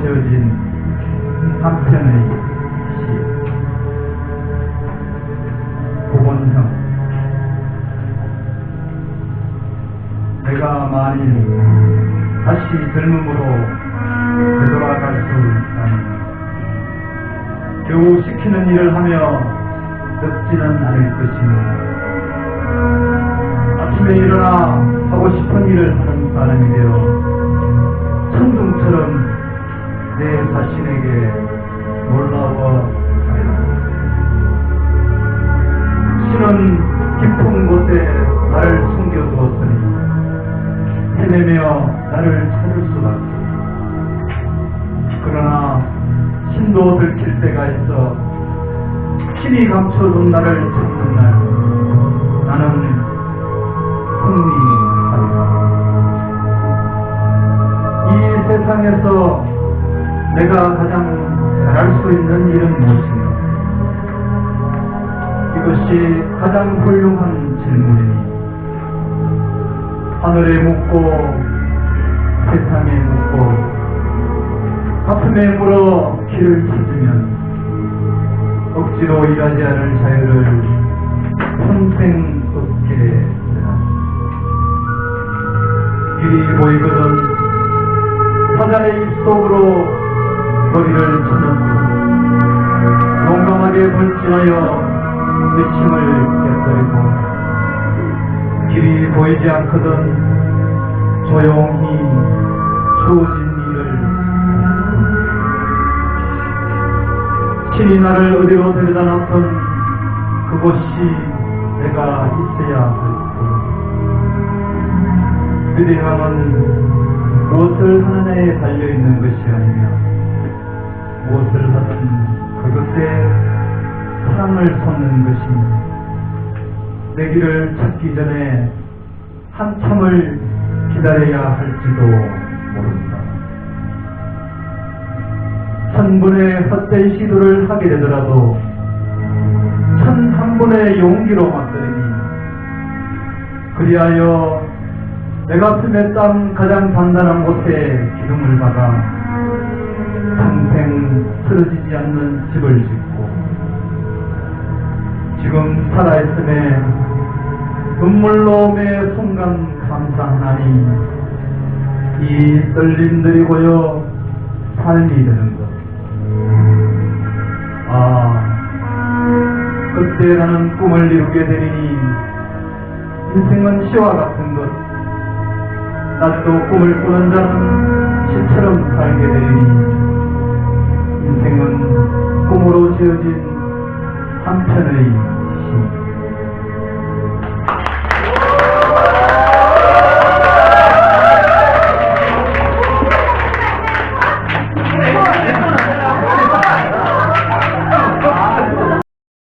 지어진 한 편의 시. 고본형 내가 만일 다시 젊음으로 되돌아갈 수 있다면 겨우 시키는 일을 하며 늙지는 않을 것이며 아침에 일어나 하고 싶은 일을 하는 사람이 되어 자신에게 놀라워 신은 깊은 곳에 나를 숨겨두었으니 헤매며 나를 찾을 수밖에. 그러나 신도 들킬 때가 있어 신이 감춰둔 나를 찾는 날 나는 승리하리라. 이 세상에서 내가 가장 잘할 수 있는 일은 무엇인가 이것이 가장 훌륭한 질문이니 하늘에 묻고 세상에 묻고 가슴에 물어 길을 찾으면 억지로 일하지 않을 자유를 평생 얻게 되라. 길이 보이거든 사자의 입속으로 거리를 찾았고 용감하게 불진하여 외침을 깨뜨리고 길이 보이지 않거든 조용히 주어진 일을 신이 나를 어디로 데려다 놨던 그곳이 내가 있어야 할 것. 위대함은 무엇을 하느냐에 달려있는 것이 아니며 무엇을 하든 그것에 사랑을 쏟는 것입니다. 내 길을 찾기 전에 한참을 기다려야 할지도 모른다. 천분의 헛된 시도를 하게 되더라도 천한 분의 용기로 맞들이니 그리하여 내 가슴에 땀 가장 단단한 곳에 기둥을 박아 쓰러지지 않는 집을 짓고 지금 살아있음에 매 순간 감사하나니 이 떨림들이 고여 삶이 되는 것. 아, 그때 나는 꿈을 이루게 되리니 인생은 시와 같은 것. 낮도 꿈을 꾸는 자는 시처럼 살게 되리니 지어진 한편의